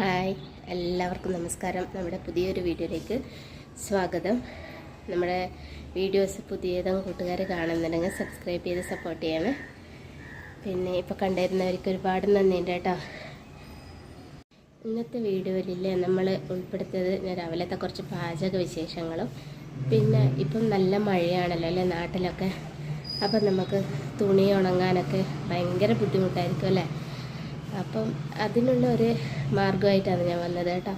Hi. എല്ലാവർക്കും നമസ്കാരം. നമ്മുടെ പുതിയൊരു വീഡിയോയിലേക്ക് സ്വാഗതം. നമ്മുടെ വീഡിയോസ് പുതിയതും കൂട്ടുകാർ കാണുന്നുണ്ടെങ്കിൽ സബ്സ്ക്രൈബ് ചെയ്ത് സപ്പോർട്ട് ചെയ്യണം. പിന്നെ ഇപ്പോൾ കണ്ടിരുന്നവർക്ക് ഒരുപാട് നന്ദിയുണ്ട് കേട്ടോ. ഇന്നത്തെ വീഡിയോയിൽ നമ്മൾ ഉൾപ്പെടുത്തിയത് ഞാൻ രാവിലത്തെ കുറച്ച് പാചക വിശേഷങ്ങളും പിന്നെ ഇപ്പം നല്ല മഴയാണല്ലോ അല്ലേ നാട്ടിലൊക്കെ? അപ്പം നമുക്ക് തുണി ഉണങ്ങാനൊക്കെ ഭയങ്കര ബുദ്ധിമുട്ടായിരിക്കും അല്ലേ? അപ്പം അതിനുള്ള ഒരു മാർഗമായിട്ടാണ് ഞാൻ വന്നത് കേട്ടോ.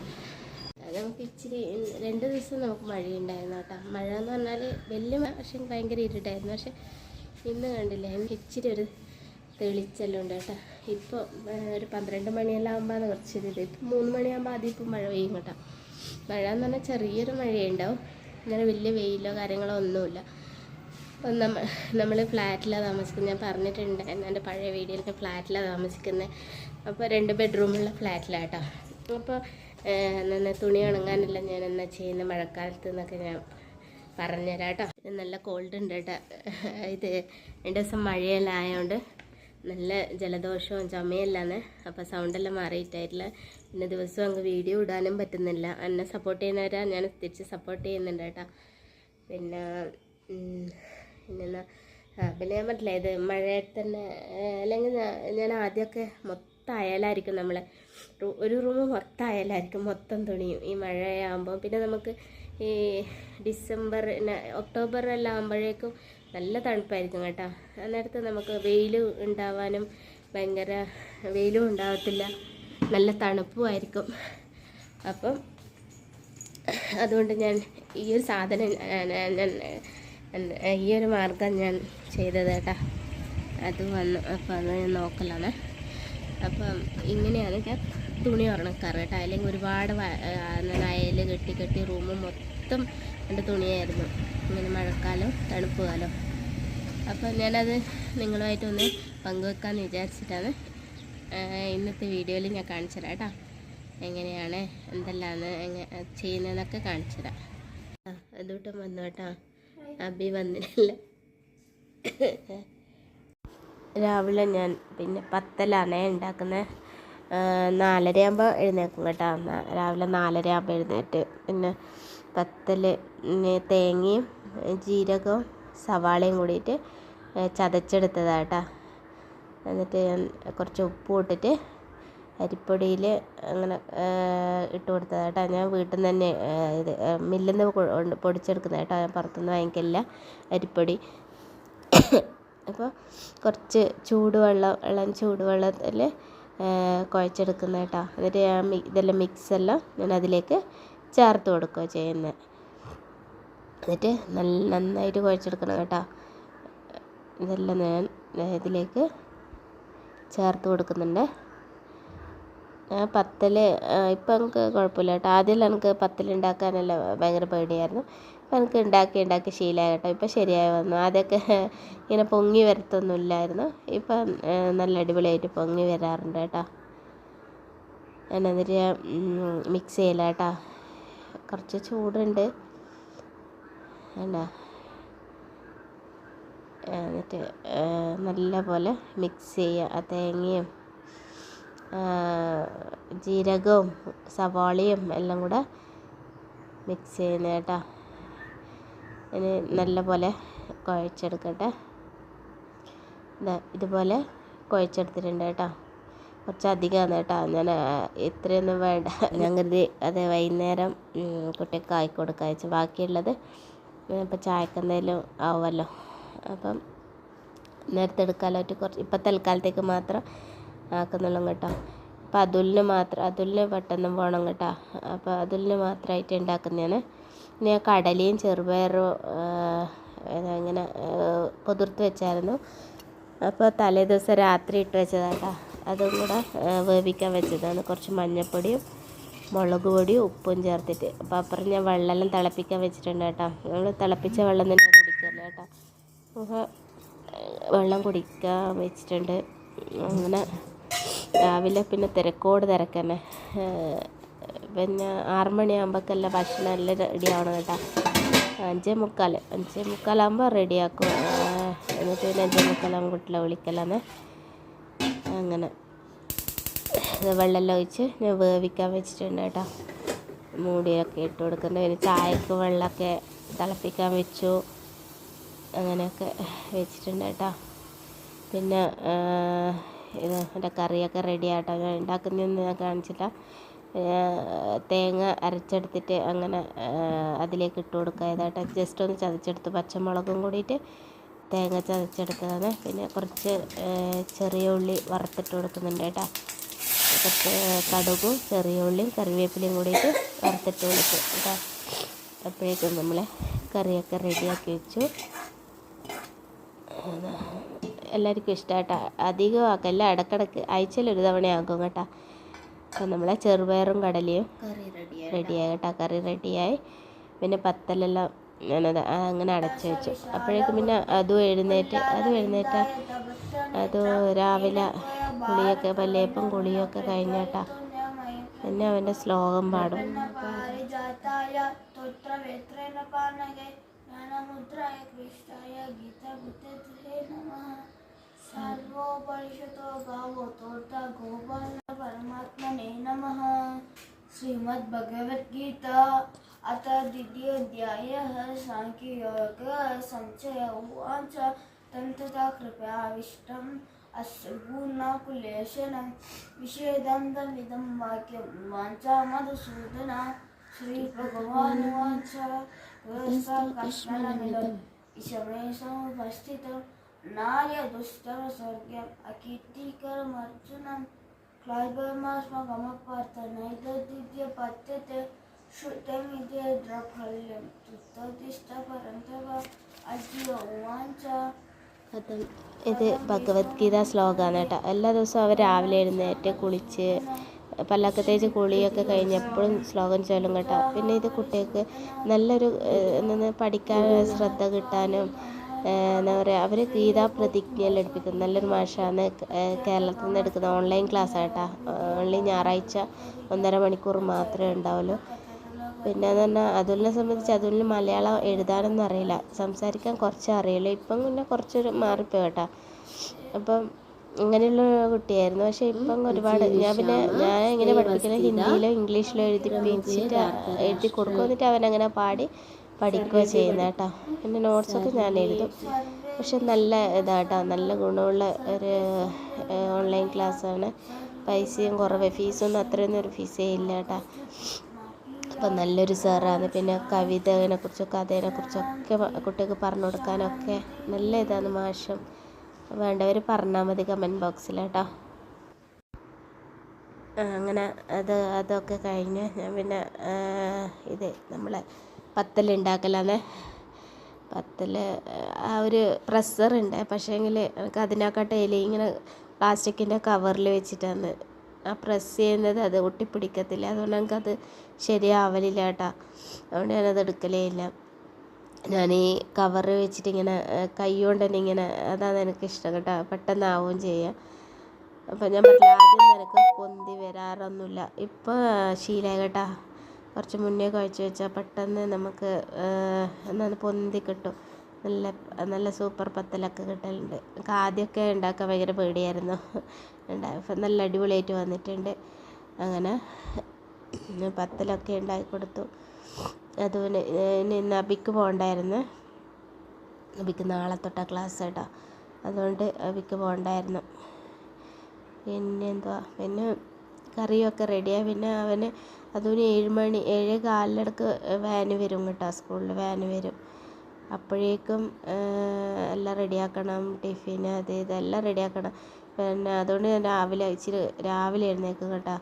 നമുക്ക് ഇച്ചിരി രണ്ട് ദിവസം നമുക്ക് മഴയുണ്ടായിരുന്നു കേട്ടോ. മഴ എന്ന് പറഞ്ഞാൽ വലിയ പക്ഷെ ഭയങ്കര ഇരുട്ടായിരുന്നു. പക്ഷെ ഇന്ന് കണ്ടില്ല എനിക്ക് ഇച്ചിരി ഒരു തെളിച്ചെല്ലാം ഉണ്ട് കേട്ടോ ഇപ്പോൾ ഒരു പന്ത്രണ്ട് മണിയെല്ലാം ആകുമ്പോൾ കുറച്ച് ഇത് ഇപ്പം മൂന്ന് മണിയാകുമ്പോൾ ആദ്യം ഇപ്പം മഴ പെയ്യും കേട്ടോ. മഴ എന്ന് പറഞ്ഞാൽ ചെറിയൊരു മഴയുണ്ടാവും. അങ്ങനെ വലിയ വെയിലോ കാര്യങ്ങളോ ഒന്നുമില്ല. അപ്പം നമ്മ നമ്മൾ ഫ്ലാറ്റിലാണ് താമസിക്കുന്നത് ഞാൻ പറഞ്ഞിട്ടുണ്ടായിരുന്നു എന്റെ പഴയ വീഡിയോയിലൊക്കെ ഫ്ലാറ്റിലാണ് താമസിക്കുന്നത് അപ്പോൾ രണ്ട് ബെഡ്റൂമുള്ള ഫ്ലാറ്റിലാണ് കേട്ടോ അപ്പോൾ നന്ന തുണി ഉണങ്ങാനല്ല. ഞാൻ എന്നാ ചെയ്യുന്ന? മഴക്കാലത്ത് എന്നൊക്കെ ഞാൻ പറഞ്ഞുതരാം നല്ല കോൾഡ് ഉണ്ട് കേട്ടോ. ഇത് രണ്ട് ദിവസം മഴയെല്ലാം ആയതുകൊണ്ട് നല്ല ജലദോഷവും ചുമയല്ലാന്ന്. അപ്പോൾ സൗണ്ടെല്ലാം മാറിയിട്ടായിട്ടില്ല. പിന്നെ ദിവസവും അങ്ങ് വീഡിയോ ഇടാനും പറ്റുന്നില്ല. എന്നെ സപ്പോർട്ട് ചെയ്യുന്നവരാ. ഞാൻ തിരിച്ച് സപ്പോർട്ട് ചെയ്യുന്നുണ്ട് കേട്ടോ. പിന്നെ പിന്നെ പിന്നെ ഞാൻ പറ്റില്ല ഇത് മഴയത്ത് തന്നെ അല്ലെങ്കിൽ ഞാൻ ആദ്യമൊക്കെ മൊത്തം അയലായിരിക്കും നമ്മൾ ഒരു റൂം മൊത്തം അയലായിരിക്കും മൊത്തം തുണിയും ഈ മഴയാകുമ്പോൾ പിന്നെ നമുക്ക് ഈ ഡിസംബർ ഒക്ടോബർ എല്ലാം ആകുമ്പോഴേക്കും നല്ല തണുപ്പായിരിക്കും കേട്ടോ. അന്നേരത്ത് നമുക്ക് വെയിൽ ഉണ്ടാവാനും ഭയങ്കര വെയിലും ഉണ്ടാവത്തില്ല. നല്ല തണുപ്പുമായിരിക്കും അപ്പം അതുകൊണ്ട് ഞാൻ ഈ ഒരു സാധനം ഞാൻ- ഈ ഒരു മാർഗം ഞാൻ ചെയ്തത് കേട്ടാ. അത് വന്ന് അപ്പോൾ അത് ഞാൻ നോക്കലാണ്. അപ്പം ഇങ്ങനെയാണ് ഞാൻ തുണി ഉറണക്കാറ് കേട്ടോ. അല്ലെങ്കിൽ ഒരുപാട് അയൽ കെട്ടി കെട്ടി റൂം മൊത്തം എന്റെ തുണിയായിരുന്നു. ഇങ്ങനെ മഴക്കാലം തണുപ്പ് കാലം. അപ്പം ഞാനത് നിങ്ങളുമായിട്ടൊന്ന് പങ്കുവെക്കാമെന്ന് വിചാരിച്ചിട്ടാണ് ഇന്നത്തെ വീഡിയോയിൽ ഞാൻ കാണിച്ചു തരാം കേട്ടോ. എങ്ങനെയാണ് എന്തെല്ലാമാണ് എങ്ങനെ ചെയ്യുന്നതെന്നൊക്കെ കാണിച്ചു അതുകൂട്ടം വന്നു കേട്ടോ അബി വന്നില്ല രാവിലെ ഞാൻ പിന്നെ പത്തലാണേ ഉണ്ടാക്കുന്നത് നാലര ആകുമ്പോൾ എഴുന്നേക്കും കേട്ടോ. രാവിലെ നാലര ആകുമ്പോൾ എഴുന്നേറ്റ്. പിന്നെ പത്തൽ തേങ്ങയും ജീരകവും സവാളയും കൂടിയിട്ട് ചതച്ചെടുത്തതാണ് കേട്ടോ. എന്നിട്ട് ഞാൻ കുറച്ച് ഉപ്പ് ഇട്ടിട്ട് അരിപ്പൊടിയിൽ അങ്ങനെ ഇട്ട് കൊടുത്തതാണ് കേട്ടോ ഞാൻ വീട്ടിൽ നിന്ന് തന്നെ ഇത് മില്ലിൽ നിന്ന് പൊടിച്ചെടുക്കുന്നത് കേട്ടോ ഞാൻ പുറത്തുനിന്ന് വാങ്ങിക്കില്ല അരിപ്പൊടി. അപ്പോൾ കുറച്ച് ചൂടുവെള്ളം ഇളം ചൂടുവെള്ളത്തിൽ കുഴച്ചെടുക്കുന്ന കേട്ടോ എന്നിട്ട് ഞാൻ ഇതെല്ലാം മിക്സെല്ലാം ഞാൻ അതിലേക്ക് ചേർത്ത് കൊടുക്കുക ചെയ്യുന്നത് എന്നിട്ട് നല്ല നന്നായിട്ട് കുഴച്ചെടുക്കണം കേട്ടോ. ഇതെല്ലാം ഞാൻ ഇതിലേക്ക് ചേർത്ത് കൊടുക്കുന്നുണ്ട്. പത്തൽ ഇപ്പം എനിക്ക് കുഴപ്പമില്ല കേട്ടോ. ആദ്യം എനിക്ക് പത്തൽ ഉണ്ടാക്കാനെല്ലാം ഭയങ്കര പേടിയായിരുന്നു. ഇപ്പം എനിക്ക് ഉണ്ടാക്കി ഉണ്ടാക്കി ശീലമായി കേട്ടോ. ഇപ്പം ശരിയായി വന്നു. ആദ്യമൊക്കെ ഇങ്ങനെ പൊങ്ങി വരത്തൊന്നുമില്ലായിരുന്നു ഇപ്പം നല്ല അടിപൊളിയായിട്ട് പൊങ്ങി വരാറുണ്ട് കേട്ടോ. ഞാൻ മിക്സ് ചെയ്യില്ല കേട്ടോ. കുറച്ച് ചൂടുണ്ട്. വേണ്ട എന്നിട്ട് നല്ല പോലെ മിക്സ് ചെയ്യുക. ആ തേങ്ങയും ജീരകവും സവാളയും എല്ലാം കൂടെ മിക്സ് ചെയ്യുന്നത് കേട്ടോ. ഇനി നല്ല പോലെ കുഴച്ചെടുക്കട്ടെ. ഇതാ ഇതുപോലെ കുഴച്ചെടുത്തിട്ടുണ്ട് കേട്ടോ. കുറച്ച് അധികമാണ് കേട്ടോ. ഞാൻ ഇത്രയൊന്നും വേണ്ട. കരുതി അത് വൈകുന്നേരം കുട്ടിക്ക് ആക്കി വെച്ച്. ബാക്കിയുള്ളത് ഇപ്പം ചായക്കെന്തേലും ആവുമല്ലോ. അപ്പം നേരത്തെ എടുക്കാനായിട്ട് കുറച്ച്. ഇപ്പം തൽക്കാലത്തേക്ക് മാത്രം ആക്കുന്നുള്ളൂ കേട്ടോ. അപ്പം അതുലിന് മാത്രം അതുലിന് പെട്ടെന്ന് പോകണം കേട്ടോ. അപ്പോൾ അതുലിന് മാത്രമായിട്ട് ഉണ്ടാക്കുന്നതാണ്. പിന്നെ ഞാൻ കടലയും ചെറുപയറും ഇങ്ങനെ കുതിർത്ത് വെച്ചായിരുന്നു. അപ്പോൾ തലേ ദിവസം രാത്രി ഇട്ട് വെച്ചതാട്ടോ അതും കൂടെ വേവിക്കാൻ വെച്ചതാണ്. കുറച്ച് മഞ്ഞൾപ്പൊടിയും മുളക് പൊടിയും ഉപ്പും ചേർത്തിട്ട്. അപ്പോൾ അപ്പുറം ഞാൻ വെള്ളമെല്ലാം തിളപ്പിക്കാൻ വെച്ചിട്ടുണ്ട് കേട്ടോ. നമ്മൾ തിളപ്പിച്ച വെള്ളം തന്നെ കുടിക്കല്ലോ കേട്ടോ. അപ്പോൾ വെള്ളം കുടിക്കാൻ വെച്ചിട്ടുണ്ട്. അങ്ങനെ രാവിലെ പിന്നെ തിരക്കോട് തിരക്കന്നെ. പിന്നെ ആറ് മണിയാകുമ്പോഴേക്കെല്ലാം ഭക്ഷണം എല്ലാം റെഡി ആവണം കേട്ടോ. അഞ്ചേ മുക്കാൽ അഞ്ചേ മുക്കാലാകുമ്പോൾ റെഡിയാക്കും. എന്നിട്ട് പിന്നെ അഞ്ചേ മുക്കാലാകുമ്പോൾ കുട്ടികളെ വിളിക്കലാന്ന്. അങ്ങനെ. വെള്ളമെല്ലാം ഒഴിച്ച് ഞാൻ വേവിക്കാൻ വെച്ചിട്ടുണ്ട് കേട്ടോ. മൂടിയൊക്കെ ഇട്ട് കൊടുക്കുന്നുണ്ട്. പിന്നെ ചായക്ക് വെള്ളമൊക്കെ തിളപ്പിക്കാൻ വെച്ചു. അങ്ങനെയൊക്കെ വെച്ചിട്ടുണ്ട് കേട്ടോ. പിന്നെ ഇത് എന്റെ കറിയൊക്കെ റെഡി ആട്ടോ ഞാൻ ഉണ്ടാക്കുന്നതൊന്നും ഞാൻ കാണിച്ചില്ല. തേങ്ങ അരച്ചെടുത്തിട്ട് അങ്ങനെ അതിലേക്ക് ഇട്ട് കൊടുക്കുക ഇതായിട്ട് ജസ്റ്റ് ഒന്ന് ചതച്ചെടുത്ത്. പച്ചമുളകും കൂടിയിട്ട് തേങ്ങ ചതച്ചെടുത്തതാണ്. പിന്നെ കുറച്ച് ചെറിയ ഉള്ളി വറുത്തിട്ട് കൊടുക്കുന്നുണ്ട് കേട്ടോ. കുറച്ച് കടുകും ചെറിയ ഉള്ളിയും കറിവേപ്പിലയും കൂടിയിട്ട് വറുത്തിട്ട് കൊടുക്കും കേട്ടോ. അപ്പോഴേക്കും നമ്മൾ കറിയൊക്കെ റെഡിയാക്കി വെച്ചു. എല്ലാവർക്കും ഇഷ്ടമായിട്ടാ. അധികം ആക്കല്ല ഇടക്കിടക്ക് ആഴ്ചയിൽ ഒരു തവണ ആക്കും കേട്ടോ. അപ്പം നമ്മളെ ചെറുപയറും കടലയും റെഡിയായി കേട്ടോ. കറി റെഡിയായി പിന്നെ പത്തലെല്ലാം ഞാനത് അങ്ങനെ അടച്ചു വെച്ചു. അപ്പോഴേക്കും പിന്നെ അതും എഴുന്നേറ്റ് അതും എഴുന്നേറ്റ. അത് രാവിലെ കുളിയൊക്കെ പല്ലേപ്പും കുളിയൊക്കെ കഴിഞ്ഞേട്ടാ പിന്നെ അവന്റെ ശ്ലോകം പാടും. പാരിജാതായ सर्वोपरिषतो भगवतोर्थ गोपाल परमात्मने नमः। श्रीमद्भगवद्गीता अथ द्वितीयोऽध्यायः। साङ्ख्ययोगः सञ्चय उवाच। तन्तता कृपयाविष्टम् अस्य पूर्णाकुलेशनं विषयदन्तमिदं वाक्यं वाञ्चा मधुसूदना। श्रीभगवानुवाच। पुरस्ताकर्षणमिदम् इषमेषमुपस्थितम् Narja ദുഷ്ടര സ്വർഗ്യം അകീർത്തിക്കര മർജുനൻ ക്ലൈബർമാസ്മകമപ്പാർത്ത നൈതദ്യ പറ്റത്തെ ശ്രുതമിതേ ദ്രഫല്യം ചിത്തദിഷ്ട പരന്തവ അജിയ ഉവാഞ്ച ഇത് ഭഗവത്ഗീത ശ്ലോകമാണ് കേട്ടോ. എല്ലാ ദിവസവും അവർ രാവിലെ എഴുന്നേറ്റ് കുളിച്ച് പല്ലൊക്കെ തേച്ച് കുളിയൊക്കെ കഴിഞ്ഞ് എപ്പോഴും ശ്ലോകം ചൊല്ലും കേട്ടോ. പിന്നെ ഇത് കുട്ടികൾക്ക് നല്ലൊരു പഠിക്കാൻ ശ്രദ്ധ കിട്ടാനും എന്താ പറയുക അവർ ഗീതാ പ്രതിജ്ഞയെല്ലാം എടുപ്പിക്കും നല്ലൊരു മാഷാണ്. കേരളത്തിൽ നിന്ന് എടുക്കുന്ന ഓൺലൈൻ ക്ലാസ് ആട്ടാ ഓൺലി ഞായറാഴ്ച ഒന്നര മണിക്കൂർ മാത്രമേ ഉണ്ടാവുള്ളൂ. പിന്നെ എന്ന് പറഞ്ഞാൽ അതുലിനെ സംബന്ധിച്ച് അതുലിന് മലയാളം എഴുതാനൊന്നും അറിയില്ല. സംസാരിക്കാൻ കുറച്ച് അറിയുള്ളൂ ഇപ്പം പിന്നെ കുറച്ചൊരു മാറിപ്പോയി കേട്ടോ അപ്പം അങ്ങനെയുള്ള കുട്ടിയായിരുന്നു. പക്ഷേ ഇപ്പം ഒരുപാട് ഞാൻ പിന്നെ ഞാൻ ഇങ്ങനെ പഠിപ്പിക്കുന്നത് ഹിന്ദിയിലോ ഇംഗ്ലീഷിലോ എഴുതി എഴുതി കൊടുക്കും. എന്നിട്ട് അവനങ്ങനെ പാടി പഠിക്കുകയോ ചെയ്യുന്നത് കേട്ടോ. പിന്നെ നോട്ട്സൊക്കെ ഞാൻ എഴുതും. പക്ഷെ നല്ല ഇതാട്ടോ. നല്ല ഗുണമുള്ള ഒരു ഓൺലൈൻ ക്ലാസ്സാണ് പൈസയും കുറവ്. ഫീസൊന്നും അത്രയൊന്നും ഒരു ഫീസേ ഇല്ല കേട്ടോ. അപ്പം നല്ലൊരു സാറാണ് പിന്നെ കവിതയെ കുറിച്ചും കഥേനെ കുറിച്ചൊക്കെ കുട്ടികൾക്ക് പറഞ്ഞു കൊടുക്കാനൊക്കെ നല്ല ഇതാണ് മാഷം. വേണ്ടവർ പറഞ്ഞാൽ മതി കമന്റ് ബോക്സിൽ കേട്ടോ. അങ്ങനെ അത് അതൊക്കെ കഴിഞ്ഞ് ഞാൻ പിന്നെ ഇത് നമ്മളെ പത്തലുണ്ടാക്കലാണ് പത്തൽ ആ ഒരു പ്രസ്സറുണ്ട്. പക്ഷേങ്കിൽ എനിക്ക് അതിനെക്കാട്ട് ഇല ഇങ്ങനെ പ്ലാസ്റ്റിക്കിന്റെ കവറിൽ വെച്ചിട്ടാണ് ആ പ്രസ് ചെയ്യുന്നത് അത് ഒട്ടിപ്പിടിക്കത്തില്ല. അതുകൊണ്ട് എനിക്കത് ശരിയാവലില്ല കേട്ടോ. അതുകൊണ്ട് ഞാനത് എടുക്കലേ ഇല്ല. ഞാൻ ഈ കവർ വെച്ചിട്ട് ഇങ്ങനെ കൈ കൊണ്ട് തന്നെ ഇങ്ങനെ അതാണ് എനിക്ക് ഇഷ്ടം കേട്ടോ. പെട്ടെന്നാവുകയും ചെയ്യാം. അപ്പം ഞാൻ പറഞ്ഞില്ല ആദ്യം നിനക്ക് പൊന്തി വരാറൊന്നുമില്ല. ഇപ്പോൾ ശീലമായി കേട്ടാ. കുറച്ച് മുന്നേ കുഴച്ച് വെച്ചാൽ പെട്ടെന്ന് നമുക്ക് എന്താണ് പൊന്തി കിട്ടും. നല്ല നല്ല സൂപ്പർ പത്തലൊക്കെ കിട്ടലുണ്ട്. എനിക്ക് ആദ്യമൊക്കെ ഉണ്ടാക്കാൻ ഭയങ്കര പേടിയായിരുന്നു. ഉണ്ടാ- നല്ല അടിപൊളിയായിട്ട് വന്നിട്ടുണ്ട്. അങ്ങനെ പത്തലൊക്കെ ഉണ്ടാക്കി കൊടുത്തു. അതുപോലെ ഇനി ഇന്ന് അബിക്ക് പോകണ്ടായിരുന്നു. അബിക്ക് നാളെ തൊട്ടാ ക്ലാസ് കേട്ടോ. അതുകൊണ്ട് അബിക്ക് പോകണ്ടായിരുന്നു. പിന്നെ എന്തുവാ? പിന്നെ കറിയൊക്കെ റെഡിയായി പിന്നെ അവന് അതുപോലെ ഏഴ് മണി ഏഴ് കാലിനടുക്ക് വാന് വരും കേട്ടോ സ്കൂളിൽ വാന് വരും. അപ്പോഴേക്കും എല്ലാം റെഡിയാക്കണം ടിഫിൻ അത് ഇതെല്ലാം റെഡിയാക്കണം പിന്നെ അതുകൊണ്ട് ഞാൻ രാവിലെ ഇച്ചിരി രാവിലെ എഴുന്നേൽക്കും കേട്ടോ.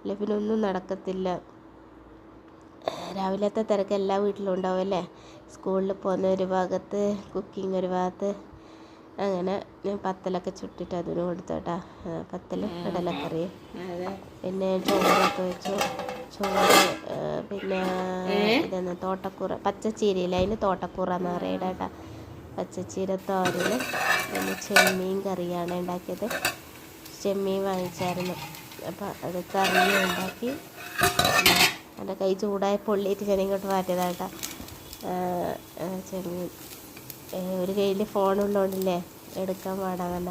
അല്ലെ പിന്നെ ഒന്നും നടക്കത്തില്ല. രാവിലത്തെ തിരക്ക് എല്ലാ വീട്ടിലും ഉണ്ടാവും അല്ലേ? സ്കൂളിൽ പോകുന്ന ഒരു ഭാഗത്ത് കുക്കിംഗ് ഒരു ഭാഗത്ത് അങ്ങനെ ഞാൻ പത്തലൊക്കെ ചുട്ടിട്ട് അതിന് കൊടുത്തു കേട്ടോ. പത്തൽ കടലക്കറി. പിന്നെ ചോറൊക്കെ വെച്ചു. ചോറ് പിന്നെ ഇതെന്ന് തോട്ടക്കൂറ പച്ചച്ചീരയില്ല? അതിന് തോട്ടക്കൂറ എന്ന് പറയുന്നത് കേട്ടോ. പച്ചച്ചീര തോരന് പിന്നെ ചെമ്മീൻ കറിയാണ് ഉണ്ടാക്കിയത്. ചെമ്മീൻ വാങ്ങിച്ചായിരുന്നു. അപ്പം അത് കറി ഉണ്ടാക്കി. എന്റെ കൈ ചൂടായ പൊള്ളിയിട്ട് ഞാൻ ഇങ്ങോട്ട് മാറ്റിയതാട്ടാ ചെമ്മീൻ. ഒരു കയ്യിൽ ഫോണുള്ളതുകൊണ്ടില്ലേ എടുക്കാൻ പാടാ നല്ല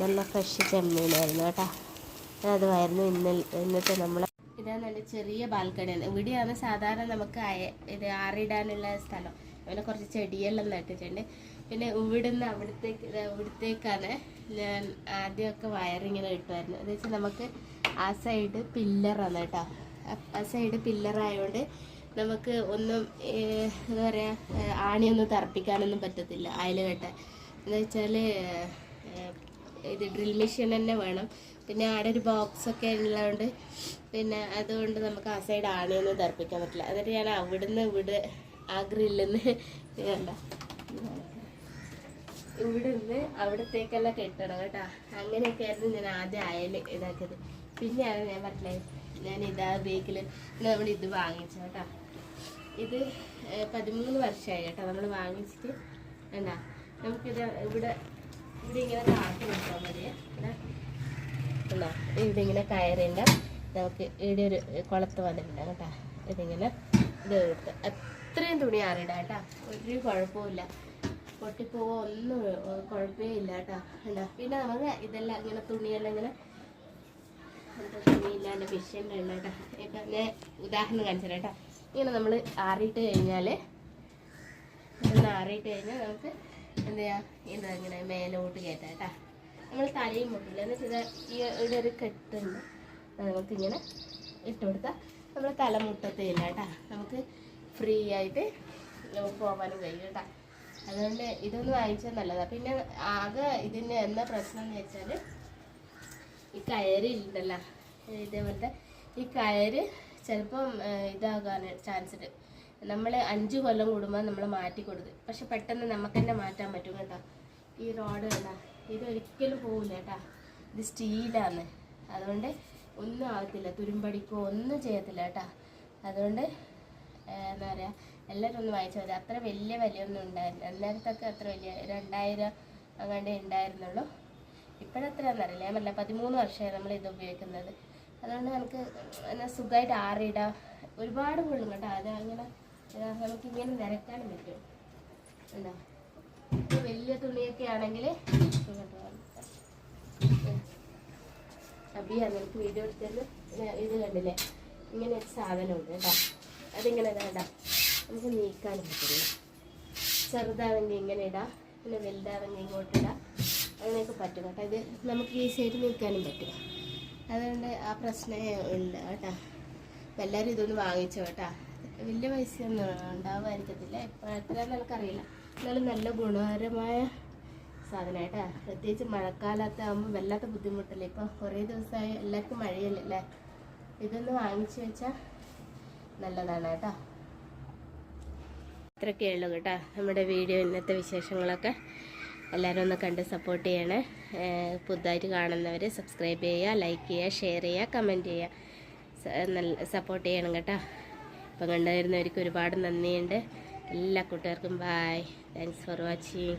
നല്ല ഫ്രഷ് ചെമ്മീനായിരുന്നു കേട്ടോ. അതുമായിരുന്നു ഇന്നൽ ഇന്നത്തെ നമ്മളെ എന്റെ ചെറിയ ബാൽക്കണിയാണ്. ഇവിടെയാണ് സാധാരണ നമുക്ക് ഇത് ആറിടാനുള്ള സ്ഥലം. അങ്ങനെ കുറച്ച് ചെടിയെല്ലാം നട്ടിട്ടുണ്ട്. പിന്നെ ഇവിടുന്ന് അവിടത്തേക്ക് ഇവിടത്തേക്കാണ് ഞാൻ ആദ്യമൊക്കെ വയറിങ്ങനെ ഇട്ടുമായിരുന്നു എന്ന് വെച്ചാൽ നമുക്ക് ആ സൈഡ് പില്ലറാണ് കേട്ടോ. ആ- സൈഡ് പില്ലറായതുകൊണ്ട് നമുക്ക് ഒന്നും എന്താ പറയുക ആണിയൊന്നും തറപ്പിക്കാനൊന്നും പറ്റത്തില്ല അയൽ കെട്ടാൻ. എന്ന് വെച്ചാൽ ഇത് ഡ്രിൽ മെഷീൻ തന്നെ വേണം. പിന്നെ അവിടെ ഒരു ബോക്സ് ഒക്കെ ഉള്ളതുകൊണ്ട് പിന്നെ അതുകൊണ്ട് നമുക്ക് ആ സൈഡ് ആണിയൊന്നും തർപ്പിക്കാൻ പറ്റില്ല. എന്നിട്ട് ഞാൻ അവിടുന്ന് ഇവിടെ ആ ഗ്രില്ലെന്ന് വേണ്ട ഇവിടുന്ന് അവിടത്തേക്കെല്ലാം കെട്ടണം കേട്ടോ. അങ്ങനെയൊക്കെ ആയിരുന്നു ഞാൻ ആദ്യം അയൽ ഇതാക്കിയത്. പിന്നെയാണ് ഞാൻ പറഞ്ഞത് ഞാൻ ഇതാ ബേക്കിൽ നമ്മൾ ഇത് വാങ്ങിച്ചു കേട്ടോ. ഇത് പതിമൂന്ന് വർഷമായി കേട്ടോ നമ്മൾ വാങ്ങിച്ചിട്ട്. വേണ്ട നമുക്കിത് ഇവിടെ ഇവിടെ ഇങ്ങനെ കാട്ടി കൊടുത്താൽ മതിയേ. ഇവിടെ ഇങ്ങനെ കയറിന്റെ നമുക്ക് ഇവിടെ ഒരു കുളത്ത് വന്നിട്ടുണ്ട് കേട്ടോ. ഇതിങ്ങനെ ഇത് എടുത്ത് അത്രയും തുണി ആറിടാം കേട്ടോ. ഒരു കുഴപ്പമില്ല പൊട്ടിപ്പോവോ ഒന്നും കുഴപ്പമേ ഇല്ല കേട്ടോ. ഉണ്ടോ പിന്നെ നമുക്ക് ഇതെല്ലാം ഇങ്ങനെ തുണിയെല്ലാം ഇങ്ങനെ എന്താ തുണിയില്ലാണ്ട് ഉണ്ട് കേട്ടോ. ഇപ്പം ഞാൻ ഉദാഹരണം കാണിച്ചു കേട്ടോ. ഇങ്ങനെ നമ്മൾ ആറിയിട്ട് കഴിഞ്ഞാൽ ഒന്ന് ആറിയിട്ട് കഴിഞ്ഞാൽ നമുക്ക് എന്താ ഇത് ഇങ്ങനെ മേലോട്ട് കയറ്റാം കേട്ടോ. നമ്മൾ തലയും മുട്ടില്ല. എന്ന് വെച്ചാൽ ഈ ഇവിടെ ഒരു കെട്ടുണ്ട്. നമുക്കിങ്ങനെ ഇട്ട് കൊടുത്താൽ നമ്മൾ തല മുട്ടത്തില്ല കേട്ടോ. നമുക്ക് ഫ്രീ ആയിട്ട് നമുക്ക് പോകാനും കഴിയും കേട്ടോ. അതുകൊണ്ട് ഇതൊന്നും വാങ്ങിച്ചാൽ നല്ലതാണ് പിന്നെ ആകെ ഇതിന് എന്താ പ്രശ്നം എന്ന് വെച്ചാൽ ഈ കയറ് ഉണ്ടല്ലോ ഇതേപോലത്തെ ഈ കയറ് ചിലപ്പം ഇതാകാൻ ചാൻസ് ഉണ്ട് നമ്മൾ അഞ്ച് കൊല്ലം കൂടുമ്പോൾ നമ്മൾ മാറ്റി കൊടുക്കും പക്ഷെ പെട്ടെന്ന് നമുക്ക് തന്നെ മാറ്റാൻ പറ്റും കേട്ടോ. ഈ റോഡ് കണ്ട. ഇത് ഒരിക്കലും പോകില്ല കേട്ടോ. ഇത് സ്റ്റീലാണ്. അതുകൊണ്ട് ഒന്നും ആകത്തില്ല തുരുമ്പടിക്കോ ഒന്നും ചെയ്യത്തില്ല കേട്ടാ. അതുകൊണ്ട് എന്താ പറയുക എല്ലാവരും ഒന്ന് വായിച്ചാൽ മതി. അത്ര വലിയ വിലയൊന്നും ഉണ്ടായിരുന്നു അന്നേരത്തൊക്കെ അത്ര വലിയ രണ്ടായിരം അങ്ങാണ്ടേ ഉണ്ടായിരുന്നുള്ളൂ. ഇപ്പോഴെത്രയാണെന്നറിയില്ല ഞാൻ പറഞ്ഞ പതിമൂന്ന് വർഷമായി നമ്മൾ ഇത് ഉപയോഗിക്കുന്നത്. അതുകൊണ്ട് നമുക്ക് എന്നാ സുഖമായിട്ട് ആറിയിടാം ഒരുപാട് കൊള്ളും കേട്ടോ അത് അങ്ങനെ നമുക്കിങ്ങനെ നിരക്കാനും പറ്റും. ഉണ്ടോ? വലിയ തുണിയൊക്കെ ആണെങ്കിൽ അബിയ നിനക്ക് വീഡിയോ എടുത്തത് ഇത് കണ്ടില്ലേ? ഇങ്ങനെ ഒരു സാധനമുണ്ട് കേട്ടോ. അതിങ്ങനെ വേണ്ട നമുക്ക് നീക്കാൻ പറ്റില്ല. ചെറുതാണെങ്കിൽ ഇങ്ങനെ ഇടാം. പിന്നെ വലുതാണെങ്കിൽ ഇങ്ങോട്ട് ഇടാം. അങ്ങനെയൊക്കെ പറ്റും കേട്ടോ. ഇത് നമുക്ക് ഈ സൈഡ് നീക്കാനും പറ്റും. അതുകൊണ്ട് ആ പ്രശ്നമേ ഉണ്ട് കേട്ടോ. അപ്പം എല്ലാവരും ഇതൊന്ന് വാങ്ങിച്ചോ കേട്ടോ. വലിയ പൈസയൊന്നും ഉണ്ടാവുമായിരിക്കത്തില്ല ഇപ്പോൾ എത്രയാണെന്ന് എനിക്കറിയില്ല. എന്നാലും നല്ല ഗുണകരമായ സാധനമായിട്ടാ പ്രത്യേകിച്ച് മഴക്കാലത്ത് ആകുമ്പോൾ വല്ലാത്ത ബുദ്ധിമുട്ടല്ലേ? ഇപ്പം കുറേ ദിവസമായി എല്ലാവർക്കും മഴയല്ലേ അല്ലേ? ഇതൊന്ന് വാങ്ങിച്ചു വെച്ചാൽ നല്ലതാണ് കേട്ടോ. ഇത്രയൊക്കെ ഉള്ളൂ കേട്ടോ നമ്മുടെ വീഡിയോ ഇന്നത്തെ വിശേഷങ്ങളൊക്കെ. എല്ലാവരും ഒന്ന് കണ്ട് സപ്പോർട്ട് ചെയ്യണേ. പുതുതായിട്ട് കാണുന്നവർ സബ്സ്ക്രൈബ് ചെയ്യുക ലൈക്ക് ചെയ്യുക ഷെയർ ചെയ്യുക കമന്റ് ചെയ്യുക. നല്ല സപ്പോർട്ട് ചെയ്യണം കേട്ടോ. ഇപ്പം കണ്ടുവരുന്നവർക്ക് ഒരുപാട് നന്ദിയുണ്ട്. എല്ലാ കൂട്ടുകാർക്കും ബായ് താങ്ക്സ് ഫോർ വാച്ചിങ്